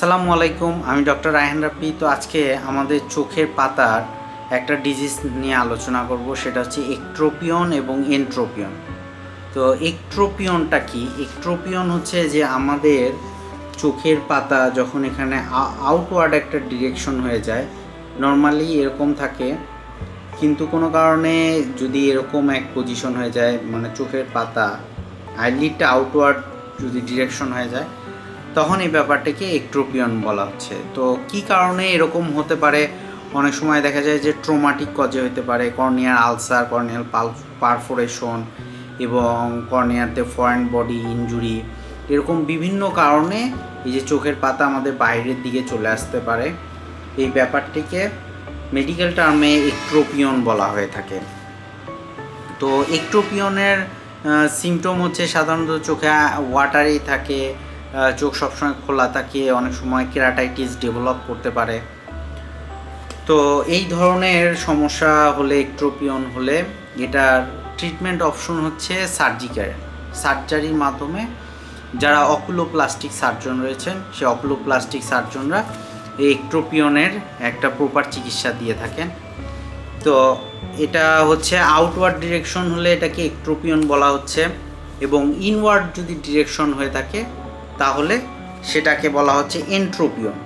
আসসালামু আলাইকুম, আমি ডক্টর রায়হান রাব্বি। তো আজকে আমাদের চোখের পাতার একটা ডিজিজ নিয়ে আলোচনা করব, সেটা হচ্ছে একট্রোপিয়ন এবং এন্ট্রোপিয়ন তো একট্রোপিয়নটা কি? একট্রোপিয়ন হচ্ছে যে আমাদের চোখের পাতা যখন এখানে আউটওয়ার্ড একটা ডিরেকশন হয়ে যায় নর্মালি এরকম থাকে। কিন্তু কোনো কারণে যদি এরকম এক পজিশন হয়ে যায় মানে চোখের পাতা আইলিডটা আউটওয়ার্ড যদি ডিরেকশন হয়ে যায় তখন এই ব্যাপারটাকে একট্রোপিয়ন বলা হচ্ছে। তো কি কারণে এরকম হতে পারে? অনেক সময় দেখা যায় যে ট্রোমাটিক কজে হতে পারে। কর্নিয়ার আলসার কর্নিয়াল পারফোরেশন এবং কর্নিয়াতে ফরেন বডি ইনজুরি এরকম বিভিন্ন কারণে এই যে চোখের পাতা আমাদের বাইরের দিকে চলে আসতে পারে। এই ব্যাপারটিকে মেডিকেল টার্মে একট্রোপিয়ন বলা হয়ে থাকে। তো একট্রোপিয়নের সিমটম হচ্ছে সাধারণত চোখে ওয়াটারই থাকে। চোখ সবসময় খোলা থাকে অনেক সময় কেরাটাইটিস ডেভেলপ করতে পারে। তো এই ধরনের সমস্যা হলে, একট্রোপিয়ন হলে এটার ট্রিটমেন্ট অপশন হচ্ছে সার্জিক্যাল সার্জারির মাধ্যমে যারা অকুলোপ্লাস্টিক সার্জন রয়েছেন সে অকুলোপ্লাস্টিক সার্জনরা এই একট্রোপিয়নের একটা প্রপার চিকিৎসা দিয়ে থাকেন। তো এটা হচ্ছে আউটওয়ার্ড ডিরেকশন হলে এটাকে একট্রোপিয়ন বলা হচ্ছে এবং ইনওয়ার্ড যদি ডিরেকশন হয়ে থাকে তাহলে সেটাকে বলা হচ্ছে এন্ট্রোপিয়ন।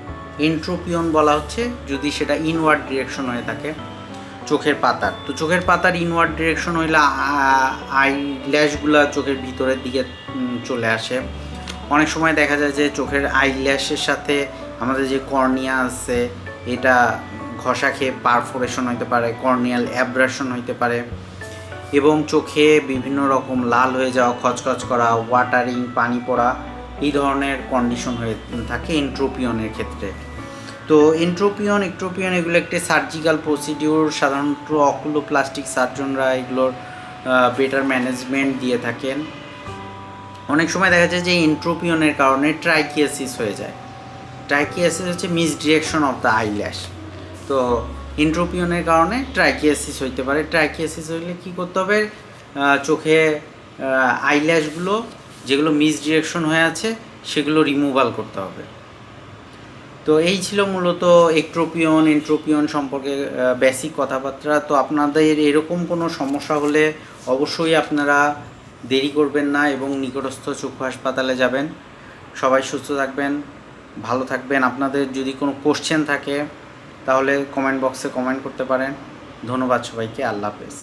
এন্ট্রোপিয়ন বলা হচ্ছে যদি সেটা ইনওয়ার্ড ডিরেকশন হয়ে থাকে চোখের পাতার। তো চোখের পাতার ইনওয়ার্ড ডিরেকশন হইলে আই ল্যাশগুলো চোখের ভিতরের দিকে চলে আসে। অনেক সময় দেখা যায় যে চোখের আই ল্যাশের সাথে আমাদের যে কর্নিয়া আছে, এটা ঘষা খেয়ে পারফোরেশন হইতে পারে কর্নিয়াল অ্যাব্রাশন হইতে পারে এবং চোখে বিভিন্ন রকম লাল হয়ে যাওয়া, খচখচ করা ওয়াটারিং পানি পড়া এই ধরনের কন্ডিশন হয়ে থাকে এন্ট্রোপিয়নের ক্ষেত্রে। তো এন্ট্রোপিয়ন একট্রোপিয়ন এগুলো একটি সার্জিক্যাল প্রসিডিউর সাধারণত অকুলোপ্লাস্টিক সার্জনরা এগুলোর বেটার ম্যানেজমেন্ট দিয়ে থাকেন। অনেক সময় দেখা যায় যে এন্ট্রোপিয়নের কারণে ট্রাইকিয়াসিস হয়ে যায়। ট্রাইকিয়াসিস হচ্ছে মিসডিরেকশন অফ দ্য আইল্যাশ তো এন্ট্রোপিয়নের কারণে ট্রাইকিয়াসিস হইতে পারে। ট্রাইকিয়াসিস হইলে কী করতে হবে? চোখে আইল্যাশগুলো যেগুলো মিসডিরেকশন হয়ে আছে, সেগুলো রিমুভাল করতে হবে। তো এই ছিল মূলত একট্রোপিয়ন এন্ট্রোপিয়ন সম্পর্কে বেসিক কথাবার্তা। তো আপনাদের এরকম কোনো সমস্যা হলে অবশ্যই আপনারা দেরি করবেন না এবং নিকটস্থ চক্ষু হাসপাতালে যাবেন। সবাই সুস্থ থাকবেন, ভালো থাকবেন। আপনাদের যদি কোনো কোশ্চেন থাকে, তাহলে কমেন্ট বক্সে কমেন্ট করতে পারেন। ধন্যবাদ সবাইকে। আল্লাহ হাফেজ।